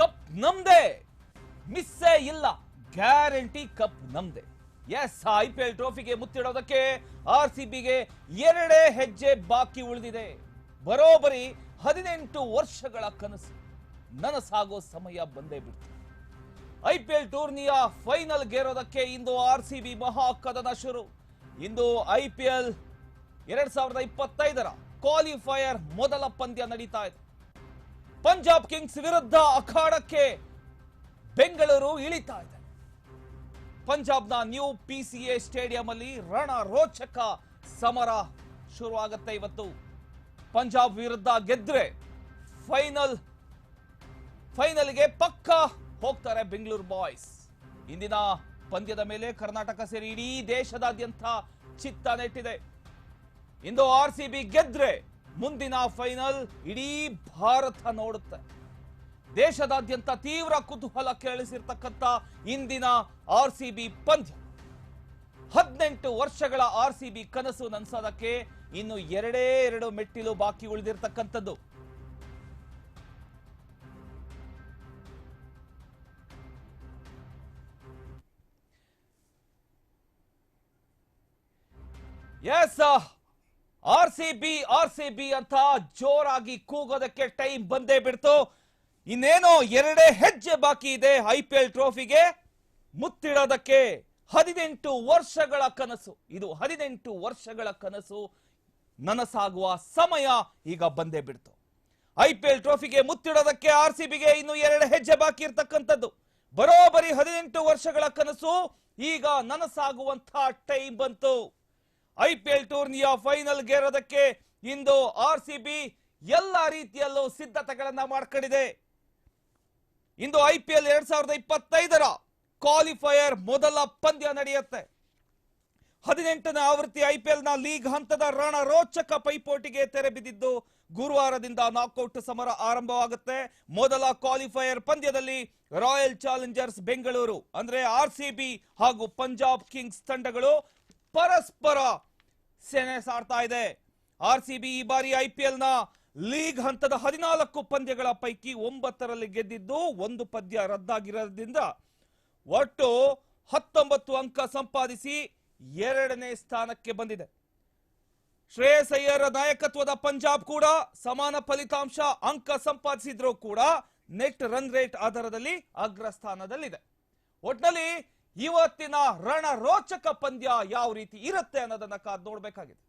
Cup ನಮ್ದೆ. ಮಿಸ್ಸೇ ಇಲ್ಲ. ಗ್ಯಾರಂಟಿ ಕಪ್ ನಮ್ದೆ. ಎಸ್ ಐ ಪಿ ಎಲ್ ಟ್ರೋಫಿಗೆ ಮುತ್ತಿಡೋದಕ್ಕೆ ಆರ್ ಸಿ ಬಿಗೆ ಎರಡೇ ಹೆಜ್ಜೆ ಬಾಕಿ ಉಳಿದಿದೆ. ಬರೋಬರಿ ಹದಿನೆಂಟು ವರ್ಷಗಳ ಕನಸು. ನನಸಾಗೋ ಸಮಯ ಬಂದೇ ಬಿಡ್ತು. ಐ ಪಿ ಎಲ್ ಟೂರ್ನಿಯ ಫೈನಲ್ ಗೆರೋದಕ್ಕೆ ಇಂದು ಆರ್ ಸಿ ಬಿ ಮಹಾ ಕದನ ಶುರು. ಇಂದು ಐ ಪಿ ಎಲ್ ಎರಡ್ ಸಾವಿರದ ಇಪ್ಪತ್ತೈದರ ಕ್ವಾಲಿಫೈಯರ್ ಮೊದಲ ಪಂದ್ಯ ನಡೀತಾ ಇದೆ. ಪಂಜಾಬ್ ಕಿಂಗ್ಸ್ ವಿರುದ್ಧ ಅಖಾಡಕ್ಕೆ ಬೆಂಗಳೂರು ಇಳಿತಾ ಇದೆ. ಪಂಜಾಬ್ನ ನ್ಯೂ ಪಿಸಿಎ ಸ್ಟೇಡಿಯಂ ಅಲ್ಲಿ ರಣ ರೋಚಕ ಸಮರ ಶುರುವಾಗುತ್ತೆ ಇವತ್ತು. ಪಂಜಾಬ್ ವಿರುದ್ಧ ಗೆದ್ರೆ ಫೈನಲ್, ಫೈನಲ್ಗೆ ಪಕ್ಕ ಹೋಗ್ತಾರೆ ಬೆಂಗಳೂರು ಬಾಯ್ಸ್. ಇಂದಿನ ಪಂದ್ಯದ ಮೇಲೆ ಕರ್ನಾಟಕ ಸೇರಿ ಇಡೀ ದೇಶದಾದ್ಯಂತ ಚಿತ್ತ ನೆಟ್ಟಿದೆ. ಇಂದು ಆರ್ ಸಿ ಗೆದ್ರೆ ಮುಂದಿನ ಫೈನಲ್ ಇಡೀ ಭಾರತ ನೋಡುತ್ತೆ. ದೇಶದಾದ್ಯಂತ ತೀವ್ರ ಕುತೂಹಲ ಕೇಳಿಸಿರ್ತಕ್ಕಂಥ ಇಂದಿನ ಆರ್ ಸಿ ಬಿ ಪಂದ್ಯ. ಹದಿನೆಂಟು ವರ್ಷಗಳ ಆರ್ ಸಿ ಬಿ ಕನಸು ನನ್ಸೋದಕ್ಕೆ ಇನ್ನು ಎರಡೇ ಎರಡು ಮೆಟ್ಟಿಲು ಬಾಕಿ ಉಳಿದಿರ್ತಕ್ಕಂಥದ್ದು. Yes R C B R C B ಅಂತ ಜೋರಾಗಿ ಕೂಗೋದಕ್ಕೆ ಟೈಮ್ ಬಂದೇ ಬಿಡ್ತು. ಇನ್ನೇನೋ ಎರಡೇ ಹೆಜ್ಜೆ ಬಾಕಿ ಇದೆ ಐ ಪಿ ಎಲ್ ಟ್ರೋಫಿಗೆ. ಮುತ್ತಿಡೋದಕ್ಕೆ ಹದಿನೆಂಟು ವರ್ಷಗಳ ಕನಸು. ಇದು ಹದಿನೆಂಟು ವರ್ಷಗಳ ಕನಸು. ನನಸಾಗುವ ಸಮಯ ಈಗ ಬಂದೇ ಬಿಡ್ತು. ಐ ಪಿ ಎಲ್ ಟ್ರೋಫಿಗೆ ಮುತ್ತಿಡೋದಕ್ಕೆ ಆರ್ ಸಿ ಬಿಗೆ ಇನ್ನು ಎರಡು ಹೆಜ್ಜೆ ಬಾಕಿ ಇರ್ತಕ್ಕಂಥದ್ದು. ಬರೋಬರಿ ಹದಿನೆಂಟು ವರ್ಷಗಳ ಕನಸು. ಈಗ ನನಸಾಗುವಂತ ಟೈಮ್ ಬಂತು. ಐ ಪಿ ಎಲ್ ಟೂರ್ನಿಯ ಫೈನಲ್ ಗೆರೋದಕ್ಕೆ ಇಂದು ಆರ್ ಸಿ ಬಿ ಎಲ್ಲ ರೀತಿಯಲ್ಲೂ ಸಿದ್ಧತೆಗಳನ್ನ ಮಾಡ್ಕೊಂಡಿದೆ. ಇಂದು ಐಪಿಎಲ್ ಎರಡ್ ಸಾವಿರದ ಇಪ್ಪತ್ತೈದರ ಕ್ವಾಲಿಫೈಯರ್ ಮೊದಲ ಪಂದ್ಯ ನಡೆಯುತ್ತೆ. ಹದಿನೆಂಟನೇ ಆವೃತ್ತಿ ಐಪಿಎಲ್ನ ಲೀಗ್ ಹಂತದ ರಣ ರೋಚಕ ಪೈಪೋಟಿಗೆ ತೆರೆ ಬಿದ್ದಿದ್ದು ಗುರುವಾರದಿಂದ ನಾಕೌಟ್ ಸಮರ ಆರಂಭವಾಗುತ್ತೆ. ಮೊದಲ ಕ್ವಾಲಿಫೈಯರ್ ಪಂದ್ಯದಲ್ಲಿ ರಾಯಲ್ ಚಾಲೆಂಜರ್ಸ್ ಬೆಂಗಳೂರು, ಅಂದ್ರೆ ಆರ್ ಹಾಗೂ ಪಂಜಾಬ್ ಕಿಂಗ್ಸ್ ತಂಡಗಳು ಪರಸ್ಪರ ಸೆಣೆ ಸಾಡ್ತಾ ಇದೆ. ಆರ್ ಸಿ ಬಿ ಈ ಬಾರಿ ಐಪಿಎಲ್ನ ಲೀಗ್ ಹಂತದ ಹದಿನಾಲ್ಕು ಪಂದ್ಯಗಳ ಪೈಕಿ ಒಂಬತ್ತರಲ್ಲಿ ಗೆದ್ದಿದ್ದು ಒಂದು ಪದ್ಯ ರದ್ದಾಗಿರೋದ್ರಿಂದ ಒಟ್ಟು ಹತ್ತೊಂಬತ್ತು ಅಂಕ ಸಂಪಾದಿಸಿ ಎರಡನೇ ಸ್ಥಾನಕ್ಕೆ ಬಂದಿದೆ. ಶ್ರೇಯಸ್ ಅಯ್ಯರ್ ನಾಯಕತ್ವದ ಪಂಜಾಬ್ ಕೂಡ ಸಮಾನ ಫಲಿತಾಂಶ ಅಂಕ ಸಂಪಾದಿಸಿದ್ರು ಕೂಡ ನೆಟ್ ರನ್ ರೇಟ್ ಆಧಾರದಲ್ಲಿ ಅಗ್ರ ಸ್ಥಾನದಲ್ಲಿದೆ ಒಟ್ನಲ್ಲಿ ಇವತ್ತಿನ ರಣ ರೋಚಕ ಪಂದ್ಯ ಯಾವ ರೀತಿ ಇರುತ್ತೆ ಅನ್ನೋದನ್ನ ಕಾದ್ ನೋಡ್ಬೇಕಾಗಿದೆ.